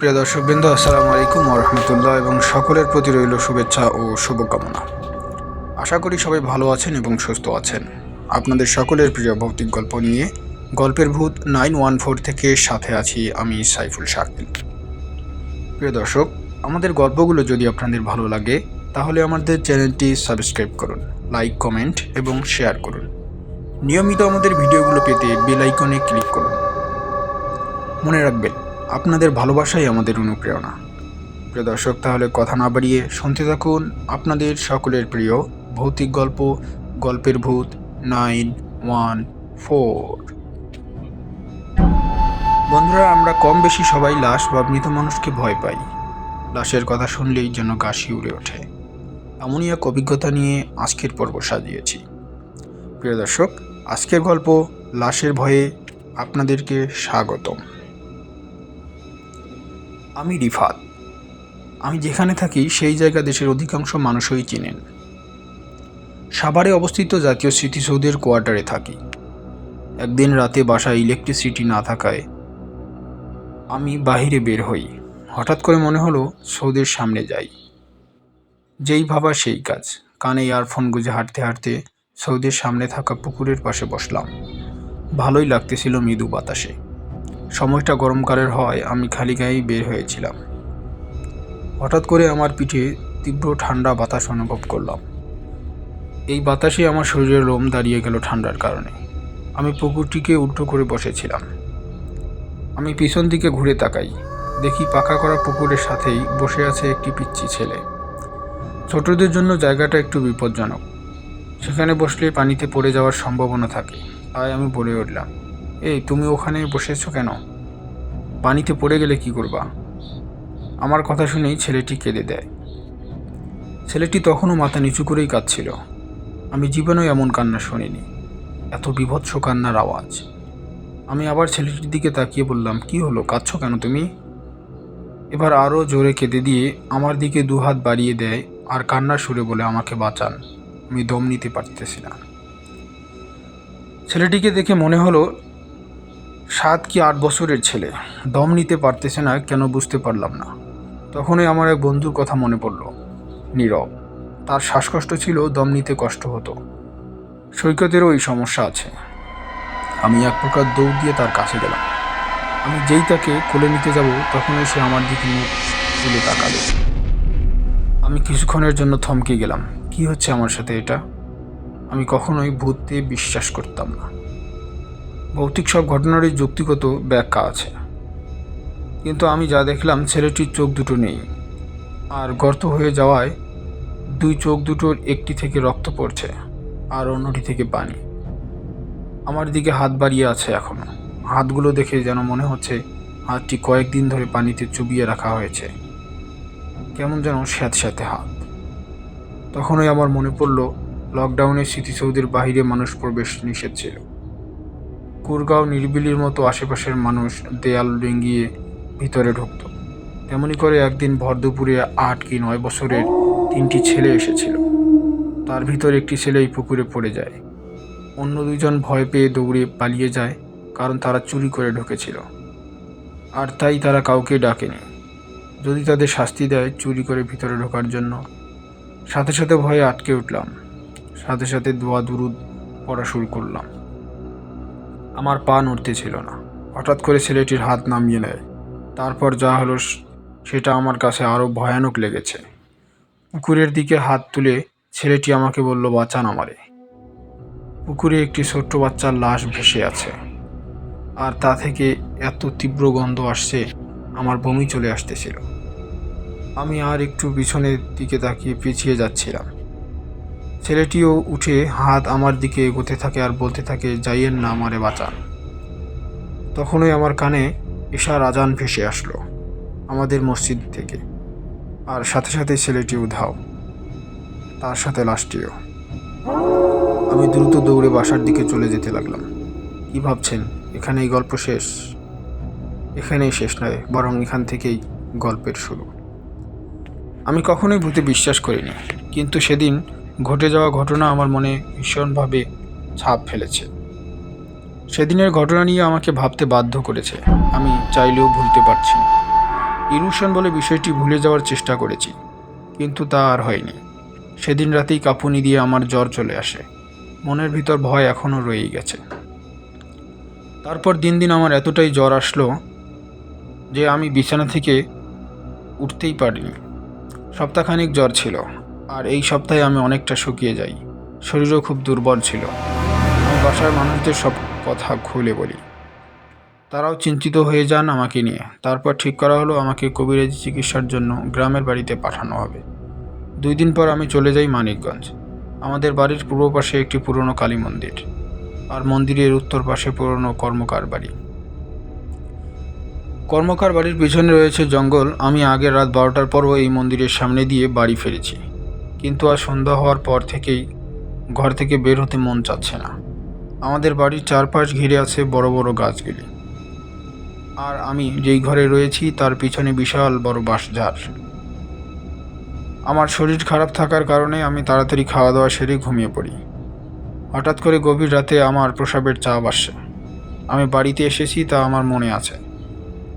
প্রিয় দর্শকবৃন্দ, আসসালামু আলাইকুম রহমতুল্লাহ। এবং সকলের প্রতি রইল শুভেচ্ছা ও শুভকামনা। আশা করি সবাই ভালো আছেন এবং সুস্থ আছেন। আপনাদের সকলের প্রিয় ভৌতিক গল্প নিয়ে গল্পের ভূত নাইন ওয়ান ফোর থেকে সাথে আছি আমি সাইফুল শাকিল প্রিয় দর্শক, আমাদের গল্পগুলো যদি আপনাদের ভালো লাগে, তাহলে আমাদের চ্যানেলটি সাবস্ক্রাইব করুন, লাইক, কমেন্ট এবং শেয়ার করুন। নিয়মিত আমাদের ভিডিওগুলো পেতে বেল আইকনে ক্লিক করুন। মনে রাখবেন আপনাদের ভালোবাসাই আমাদের অনুপ্রেরণা। প্রিয় দর্শক, তাহলে কথা না বাড়িয়ে শুনতে থাকুন আপনাদের সকলের প্রিয় ভৌতিক গল্প, গল্পের ভূত নাইন ওয়ান ফোর। বন্ধুরা, আমরা কম বেশি সবাই লাশ বা মৃত মানুষকে ভয় পাই। লাশের কথা শুনলেই যেন গা শিউরে ওঠে। এমনই এক অভিজ্ঞতা নিয়ে আজকের পর্ব সাজিয়েছি। প্রিয় দর্শক, আজকের গল্প, লাশের ভয়ে আপনাদেরকে স্বাগতম। আমি রিফাত। আমি যেখানে থাকি, সেই জায়গা দেশের অধিকাংশ মানুষই চিনেন। সাভারে অবস্থিত জাতীয় স্মৃতিসৌধের কোয়ার্টারে থাকি। একদিন রাতে বাসায় ইলেকট্রিসিটি না থাকায় আমি বাহিরে বের হই। হঠাৎ করে মনে হলো সৌদের সামনে যাই। যেই ভাবা সেই কাজ। কানে ইয়ারফোন গুজে হাঁটতে হাঁটতে সৌদের সামনে থাকা পুকুরের পাশে বসলাম। ভালোই লাগতেছিল মৃদু বাতাসে। সময়টা গরমকালের হয়, আমি খালি গায়েই বের হয়েছিলাম। হঠাৎ করে আমার পিঠে তীব্র ঠান্ডা বাতাস অনুভব করলাম। এই বাতাসে আমার শরীরের লোম দাঁড়িয়ে গেল ঠান্ডার কারণে। আমি পুকুরটিকে উল্টো করে বসেছিলাম। আমি পিছন দিকে ঘুরে তাকাই। দেখি পাকা করা পুকুরের সাথেই বসে আছে একটি পিচ্ছি ছেলে। ছোটদের জন্য জায়গাটা একটু বিপজ্জনক। সেখানে বসলে পানিতে পড়ে যাওয়ার সম্ভাবনা থাকে। তাই আমি বলে উঠলাম এই, তুমি ওখানে বসেছো কেন? পানিতে পড়ে গেলে কি করবা? আমার কথা শুনেই ছেলেটি কেঁদে দেয়। ছেলেটি তখনও মাথা নিচু করেই কাঁদছিল। আমি জীবনেও এমন কান্না শুনিনি। এত বিভৎস কান্নার আওয়াজ। আমি আবার ছেলেটির দিকে তাকিয়ে বললাম, কি হলো? কাঁদছো কেন তুমি? এবার আরও জোরে কেঁদে দিয়ে আমার দিকে দুহাত বাড়িয়ে দেয় আর কান্নার সুরে বলে, আমাকে বাঁচান। আমি দম নিতে পারতেছি না। ছেলেটিকে দেখে মনে হলো সাত কি আট বছরের ছেলে। দম নিতে পারতেছে না, কেন বুঝতে পারলাম না। তখনই আমার এক বন্ধুর কথা মনে পড়ল, নীরব। তার শ্বাসকষ্ট ছিল, দম নিতে কষ্ট হতো। সৈকতেরও এই সমস্যা আছে। আমি এক প্রকার দৌড় দিয়ে তার কাছে গেলাম। আমি যেই তাকে কোলে নিতে যাব, তখনই সে আমার দিকে মুখ তুলে তাকালো। আমি কিছুক্ষণের জন্য থমকে গেলাম। কি হচ্ছে আমার সাথে এটা? আমি কখনোই ভূতে বিশ্বাস করতাম না। ভৌতিক সব ঘটনারই যুক্তিগত ব্যাখ্যা আছে। কিন্তু আমি যা দেখলাম, ছেলেটির চোখ দুটো নেই। আর গর্ত হয়ে যাওয়ায় দুই চোখ দুটোর একটি থেকে রক্ত পড়ছে, আর অন্যটি থেকে পানি। আমার দিকে হাত বাড়িয়ে আছে এখনও। হাতগুলো দেখে যেন মনে হচ্ছে হাতটি কয়েকদিন ধরে পানিতে চুবিয়ে রাখা হয়েছে। কেমন যেন স্যাঁত স্যাঁতে হাত। তখনই আমার মনে পড়ল লকডাউনে স্মৃতিসৌধের বাহিরে মানুষ প্রবেশ নিষেধ ছিল। কুরগাঁও নিরিবিলির মতো আশেপাশের মানুষ দেয়াল ডেঙ্গিয়ে ভিতরে ঢুকত। তেমনি করে একদিন ভর দুপুরে আট কি নয় বছরের তিনটি ছেলে এসেছিল। তার ভিতর একটি ছেলে এই পুকুরে পড়ে যায়। অন্য দুজন ভয় পেয়ে দৌড়ে পালিয়ে যায়, কারণ তারা চুরি করে ঢুকেছিল। আর তাই তারা কাউকে ডাকেনি। যদি তাদের শাস্তি দেয় চুরি করে ভিতরে ঢোকার জন্য। সাথে সাথে ভয়ে আটকে উঠলাম। সাথে সাথে দোয়া দুরুদ পড়া শুরু করলাম। আমার পা নড়তে ছিল না। হঠাৎ করে ছেলেটির হাত নামিয়ে নেয়। তারপর যা হলো সেটা আমার কাছে আরও ভয়ানক লেগেছে। পুকুরের দিকে হাত তুলে ছেলেটি আমাকে বলল বাঁচান আমারে পুকুরে একটি ছোট্ট বাচ্চার লাশ ভেসে আছে। আর তা থেকে এত তীব্র গন্ধ আসছে, আমার বমি চলে আসতেছিল। আমি আর একটু পিছনের দিকে তাকিয়ে পিছিয়ে যাচ্ছিলাম। ছেলেটিও উঠে হাত আমার দিকে এগোতে থাকে আর বলতে থাকে, যাইয়েন না আমারে বাঁচান। তখনই আমার কানে ঈশার আজান ভেসে আসলো আমাদের মসজিদ থেকে। আর সাথে সাথে ছেলেটি উধাও, তার সাথে লাশটিও। আমি দ্রুত দৌড়ে বাসার দিকে চলে যেতে লাগলাম। কি ভাবছেন? এখানেই গল্প শেষ? এখানেই শেষ নয়, বরং এখান থেকেই গল্পের শুরু। আমি কখনোই ভূতে বিশ্বাস করিনি, কিন্তু সেদিন ঘটে যাওয়া ঘটনা আমার মনে ভীষণভাবে ছাপ ফেলেছে। সেদিনের ঘটনা নিয়ে আমাকে ভাবতে বাধ্য করেছে। আমি চাইলেও ভুলতে পারছি না। ইলুশন বলে বিষয়টি ভুলে যাওয়ার চেষ্টা করেছি, কিন্তু তা আর হয়নি। সেদিন রাতেই কাঁপুনি দিয়ে আমার জ্বর চলে আসে। মনের ভিতর ভয় এখনও রয়েই গেছে। তারপর দিন দিন আমার এতটাই জ্বর আসলো যে আমি বিছানা থেকে উঠতেই পারিনি। সপ্তাহখানিক জ্বর ছিল। আর এই সপ্তাহে আমি অনেকটা শুকিয়ে যাই। শরীরও খুব দুর্বল ছিল। আমি বাসার মানুষদের সব কথা খুলে বলি। তারাও চিন্তিত হয়ে যান আমাকে নিয়ে। তারপর ঠিক করা হলো আমাকে কবিরাজি চিকিৎসার জন্য গ্রামের বাড়িতে পাঠানো হবে। দুই দিন পর আমি চলে যাই মানিকগঞ্জ। আমাদের বাড়ির পূর্ব পাশে একটি পুরনো কালী মন্দির আর মন্দিরের উত্তর পাশে পুরনো কর্মকার বাড়ি। কর্মকার বাড়ির পিছনে রয়েছে জঙ্গল। আমি আগের রাত বারোটার পরও এই মন্দিরের সামনে দিয়ে বাড়ি ফিরেছি। কিন্তু আর সন্ধ্যা হওয়ার পর থেকেই ঘর থেকে বের হতে মন চাচ্ছে না। আমাদের বাড়ির চারপাশ ঘিরে আছে বড় বড় গাছগুলি। আর আমি যেই ঘরে রয়েছি, তার পিছনে বিশাল বড় বাঁশঝাড়। আমার শরীর খারাপ থাকার কারণে আমি তাড়াতাড়ি খাওয়া দাওয়া সেরে ঘুমিয়ে পড়ি। হঠাৎ করে গভীর রাতে আমার প্রসাবের চাপ আসে আমি বাড়িতে এসেছি, তা আমার মনে আছে।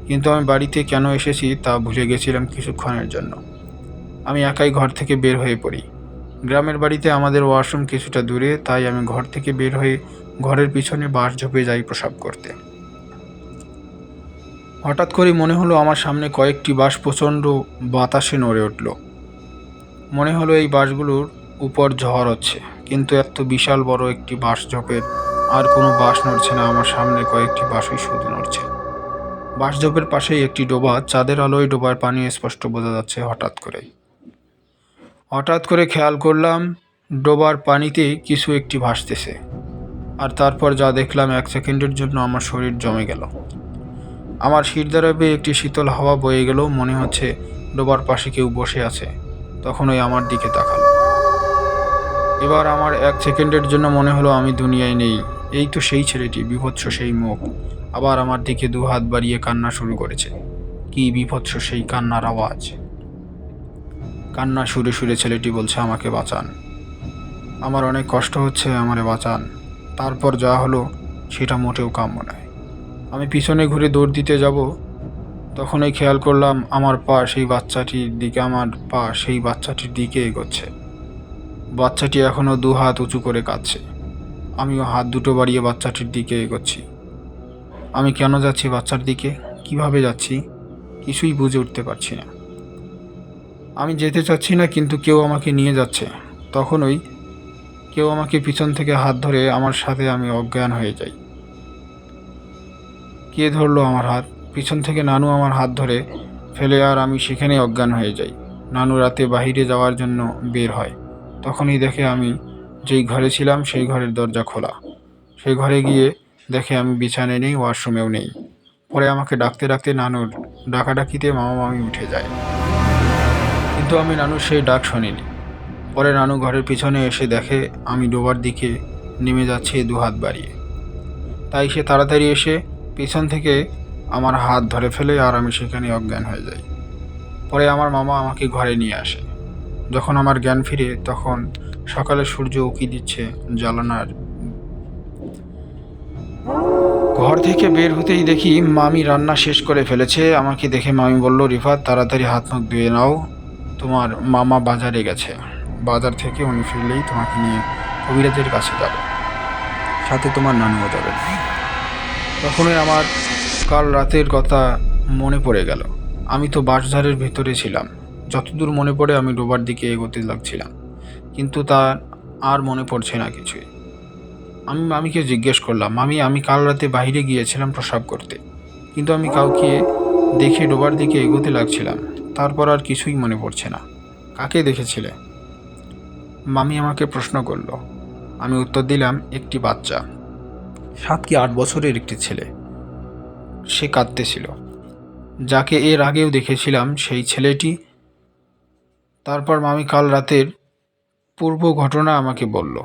কিন্তু আমি বাড়িতে কেন এসেছি, তা ভুলে গেছিলাম কিছুক্ষণের জন্য। আমি একাই ঘর থেকে বের হয়ে পড়ি। গ্রামের বাড়িতে আমাদের ওয়াশরুম কিছুটা দূরে, তাই আমি ঘর থেকে বের হয়ে ঘরের পিছনে বাঁশ ঝোপে যাই প্রসাব করতে। হঠাৎ করে মনে হলো আমার সামনে কয়েকটি বাঁশ প্রচণ্ড বাতাসে নড়ে উঠল। মনে হলো এই বাঁশগুলোর উপর ঝড় হচ্ছে, কিন্তু এত বিশাল বড় একটি বাঁশ ঝোপের আর কোনো বাঁশ নড়ছে না, আমার সামনে কয়েকটি বাঁশই শুধু নড়ছে। বাঁশঝোপের পাশেই একটি ডোবা, চাঁদের আলোয় ডোবার পানি স্পষ্ট বোঝা যাচ্ছে হঠাৎ করে হঠাৎ করে খেয়াল করলাম, ডোবার পানিতে কিছু একটি ভাসতেছে। আর তারপর যা দেখলাম এক সেকেন্ডের জন্য আমার শরীর জমে গেল। আমার শির দ্বারা বেয়ে একটি শীতল হাওয়া বয়ে গেল, মনে হচ্ছে ডোবার পাশে কেউ বসে আছে। তখন ওই আমার দিকে তাকালো। এবার আমার এক সেকেন্ডের জন্য মনে হলো আমি দুনিয়ায় নেই। এই তো সেই ছেলেটি, বিভৎস সেই মুখ। আবার আমার দিকে দু হাত বাড়িয়ে কান্না শুরু করেছে। কি বিভৎস সেই কান্নার আওয়াজ। কান্না সুরে সুরে ছেলেটি বলছে, আমাকে বাঁচান। আমার অনেক কষ্ট হচ্ছে, আমারে বাঁচান। তারপর যা হলো, সেটা মোটেও কাম্য নয়। আমি পিছনে ঘুরে দৌড় দিতে যাব। তখনই খেয়াল করলাম, আমার পা সেই বাচ্চাটির দিকে, আমার পা সেই বাচ্চাটির দিকে এগোচ্ছে। বাচ্চাটি এখনও দু হাত উঁচু করে কাঁদছে। আমিও হাত দুটো বাড়িয়ে বাচ্চাটির দিকে এগোচ্ছি। আমি কেন যাচ্ছি বাচ্চার দিকে? কীভাবে যাচ্ছি? কিছুই বুঝে উঠতে পারছি না। আমি যেতে চাচ্ছি না, কিন্তু কেউ আমাকে নিয়ে যাচ্ছে। তখনই কেউ আমাকে পিছন থেকে হাত ধরে আমার সাথে আমি অজ্ঞান হয়ে যাই। কে ধরলো আমার হাত? পিছন থেকে নানু আমার হাত ধরে ফেলে আর আমি সেখানে অজ্ঞান হয়ে যাই। নানু রাতে বাহিরে যাওয়ার জন্য বের হয়। তখনই দেখে আমি যেই ঘরে ছিলাম, সেই ঘরের দরজা খোলা। সেই ঘরে গিয়ে দেখে আমি বিছানায় নেই, ওয়াশরুমেও নেই। পরে আমাকে ডাকতে ডাকতে নানুর ডাকাডাকিতে মামা মামি উঠে যায়। কিন্তু আমি নানুর সেই ডাক শুনিনি। পরে নানু ঘরের পিছনে এসে দেখে আমি ডোবার দিকে নেমে যাচ্ছি দু হাত বাড়িয়ে। তাই সে তাড়াতাড়ি এসে পিছন থেকে আমার হাত ধরে ফেলে আর আমি সেখানে অজ্ঞান হয়ে যাই। পরে আমার মামা আমাকে ঘরে নিয়ে আসে। যখন আমার জ্ঞান ফিরে তখন সকালে সূর্য উকি দিচ্ছে জ্বালানার। ঘর থেকে বের হতেই দেখি মামি রান্না শেষ করে ফেলেছে। আমাকে দেখে মামি বলল, রিফাত, তাড়াতাড়ি হাত মুখ ধুয়ে নাও। তোমার মামা বাজারে গেছে। বাজার থেকে উনি ফিরলেই তোমাকে নিয়ে কবিরাজের কাছে যাবে। সাথে তোমার নানুও যাবে। তখনই আমার কাল রাতের কথা মনে পড়ে গেল। আমি তো বাঁশঝাড়ের ভেতরে ছিলাম। যতদূর মনে পড়ে আমি ডোবার দিকে এগোতে লাগছিলাম। কিন্তু তা আর মনে পড়ছে না কিছুই। আমি মামিকে জিজ্ঞেস করলাম, মামি, আমি কাল রাতে বাইরে গিয়েছিলাম প্রসাব করতে। কিন্তু আমি কাউকে দেখে ডোবার দিকে এগোতে লাগছিলাম। তারপর আর কিছুই মনে পড়ছে না। কাকে দেখেছিলে? মামি আমাকে প্রশ্ন করল। আমি উত্তর দিলাম, একটি বাচ্চা। সাত কি আট বছরের একটি ছেলে। সে কাঁদতেছিল। যাকে এর আগেও দেখেছিলাম, সেই ছেলেটি। তারপর মামি কাল রাতের পূর্ব ঘটনা আমাকে বলল।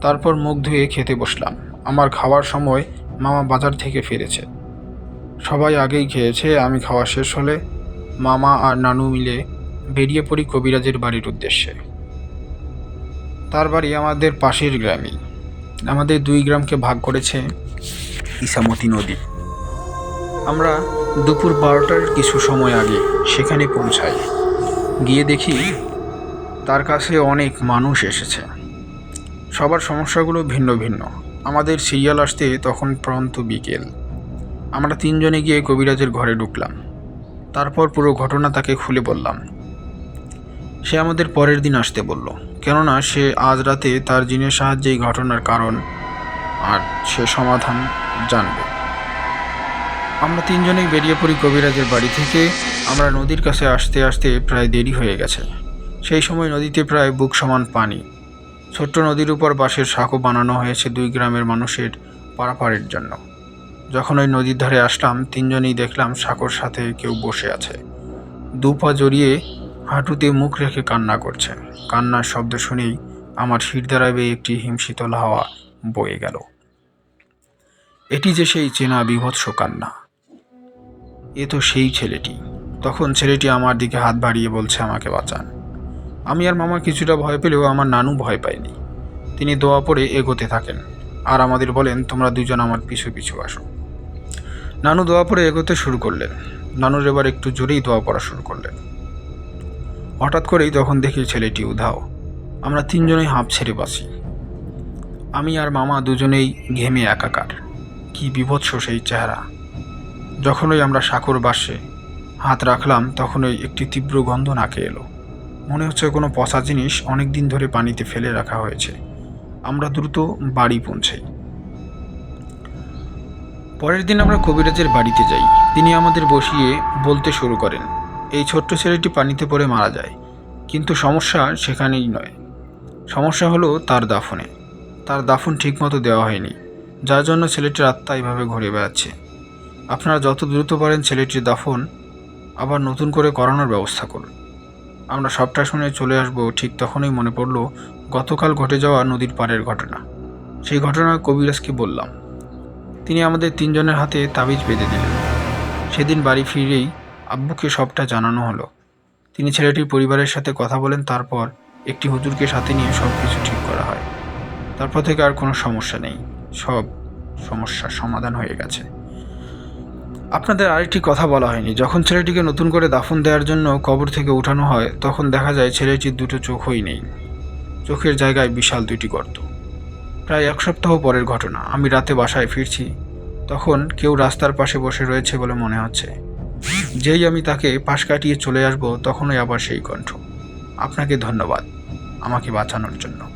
তারপর মুখ ধুয়ে খেতে বসলাম। আমার খাওয়ার সময় মামা বাজার থেকে ফিরেছে। সবাই আগেই খেয়েছে, আমি খাওয়া শেষ হলে মামা আর নানু মিলে বেরিয়ে পড়ি কবিরাজের বাড়ির উদ্দেশ্যে। তার বাড়ি আমাদের পাশের গ্রামেই আমাদের দুই গ্রামকে ভাগ করেছে ইসামতি নদী। আমরা দুপুর বারোটার কিছু সময় আগে সেখানে পৌঁছাই। গিয়ে দেখি তার কাছে অনেক মানুষ এসেছে। সবার সমস্যাগুলো ভিন্ন ভিন্ন। আমাদের সিরিয়াল আসতে তখন প্রন্ত বিকেল। আমরা তিনজনে গিয়ে কবিরাজের ঘরে ঢুকলাম। তারপর পুরো ঘটনা তাকে খুলে বললাম। সে আমাদের পরের দিন আসতে বলল, কেননা সে আজ রাতে তার জিনের সাহায্যে এই ঘটনার কারণ আর সে সমাধান জানবে। আমরা তিনজনেই বেরিয়ে পড়ি কবিরাজের বাড়ি থেকে আমরা নদীর কাছে আসতে আসতে প্রায় দেরি হয়ে গেছে। সেই সময় নদীতে প্রায় বুক সমান পানি। ছোট্ট নদীর উপর বাঁশের সাঁকো বানানো হয়েছে দুই গ্রামের মানুষের পারাপারের জন্য। যখন ওই নদীর ধারে আসলাম, তিনজনেই দেখলাম সাঁকোর সাথে কেউ বসে আছে। দু পা জড়িয়ে হাঁটুতে মুখ রেখে কান্না করছে। কান্নার শব্দ শুনেই আমার শিরদাঁড়ায় বেয়ে একটি হিমশীতল হাওয়া বয়ে গেল। এটি যে সেই চেনা বিভৎস কান্না। এ তো সেই ছেলেটি। তখন ছেলেটি আমার দিকে হাত বাড়িয়ে বলছে আমাকে বাঁচান। আমি আর মামা কিছুটা ভয় পেলেও আমার নানু ভয় পায়নি। তিনি দোয়া পড়ে এগোতে থাকেন। আর আমাদের বলেন, তোমরা দুজন আমার পিছু পিছু আসো। নানু দোয়া পড়ে এগোতে শুরু করলেন। নানুর এবার একটু জোরেই দোয়া পড়া শুরু করলেন। হঠাৎ করেই তখন দেখি ছেলেটি উধাও। আমরা তিনজনেই হাঁপ ছেড়ে বাসি আমি আর মামা দুজনেই ঘেমে একাকার। কি বিভৎস সেই চেহারা। যখনই আমরা সাঁকোর বাসে হাত রাখলাম, তখনই একটি তীব্র গন্ধ নাকে এলো। মনে হচ্ছে কোনো পচা জিনিস অনেক দিন ধরে পানিতে ফেলে রাখা হয়েছে। আমরা দ্রুত বাড়ি পৌঁছাই। পরের দিন আমরা কবিরাজের বাড়িতে যাই। তিনি আমাদের বসিয়ে বলতে শুরু করেন, এই ছোট্ট ছেলেটি পানিতে পড়ে মারা যায়, কিন্তু সমস্যা সেখানেই নয়। সমস্যা হলো তার দাফনে। তার দাফন ঠিকমতো দেওয়া হয়নি, যার জন্য ছেলেটির আত্মা এইভাবে ঘুরে বেড়াচ্ছে। আপনারা যত দ্রুত পারেন ছেলেটির দাফন, আবার নতুন করে করানোর ব্যবস্থা করুন। আমরা সবটা শুনে চলে আসব, ঠিক তখনই মনে পড়ল গতকাল ঘটে যাওয়া নদীর পাড়ের ঘটনা। সেই ঘটনা কবিরাজকে বললাম। তিনি আমাদের তিনজনের হাতে তাবিজ বেঁধে দিলেন। সেদিন বাড়ি ফিরেই আব্বুকে সবটা জানানো হলো। তিনি ছেলেটির পরিবারের সাথে কথা বলেন, তারপর একটি হুজুরকে সাথে নিয়ে সব কিছু ঠিক করা হয়। তারপর থেকে আর কোনো সমস্যা নেই, সব সমস্যার সমাধান হয়ে গেছে। আপনাদের আরেকটি কথা বলা হয়নি। যখন ছেলেটিকে নতুন করে দাফন দেওয়ার জন্য কবর থেকে উঠানো হয়, তখন দেখা যায় ছেলেটির দুটো চোখই নেই। চোখের জায়গায় বিশাল দুটি গর্ত। প্রায় এক সপ্তাহ পরের ঘটনা। আমি রাতে বাসায় ফিরছি। তখন কেউ রাস্তার পাশে বসে রয়েছে বলে মনে হচ্ছে। যেই আমি তাকে পাশ কাটিয়ে চলে আসব, তখনই আবার সেই কণ্ঠ। আপনাকে ধন্যবাদ আমাকে বাঁচানোর জন্য।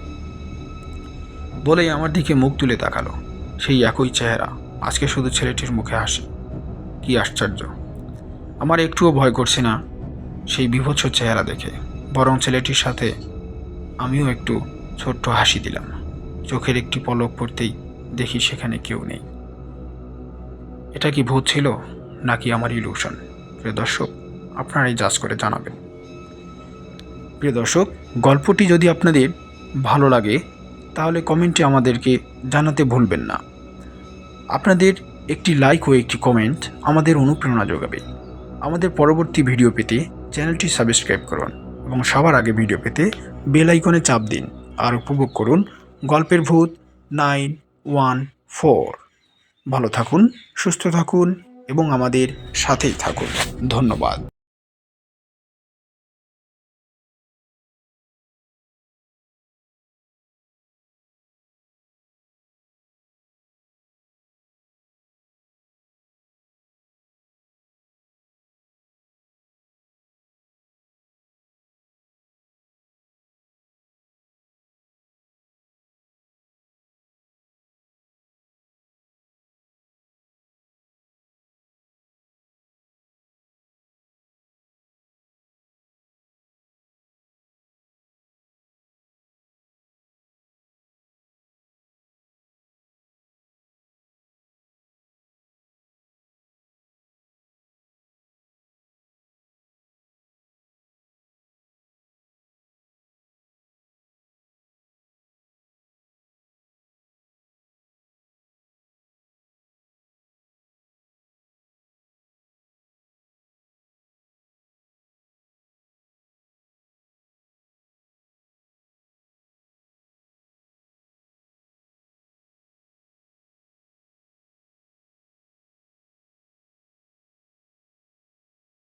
বলেই আমার দিকে মুখ তুলে তাকালো। সেই একই চেহারা। আজকে শুধু ছেলেটির মুখে হাসি। কি আশ্চর্য। আমার একটুও ভয় করছে না সেই বিভৎস চেহারা দেখে। বরং ছেলেটির সাথে আমিও একটু ছোট্ট হাসি দিলাম। চোখের একটি পলক পড়তেই দেখি সেখানে কেউ নেই। এটা কি ভূত ছিল, নাকি আমার ইলুশন প্রিয় দর্শক, আপনারাই জাজ করে জানাবেন। প্রিয় দর্শক, গল্পটি যদি আপনাদের ভালো লাগে, তাহলে কমেন্টে আমাদেরকে জানাতে ভুলবেন না। আপনাদের একটি লাইক ও একটি কমেন্ট আমাদের অনুপ্রেরণা যোগাবে। আমাদের পরবর্তী ভিডিও পেতে চ্যানেলটি সাবস্ক্রাইব করুন এবং সবার আগে ভিডিও পেতে বেল আইকনে চাপ দিন, আর উপভোগ করুন গল্পের ভূত নাইন ওয়ান ফোর। ভালো থাকুন সুস্থ থাকুন এবং আমাদের সাথেই থাকুন। ধন্যবাদ।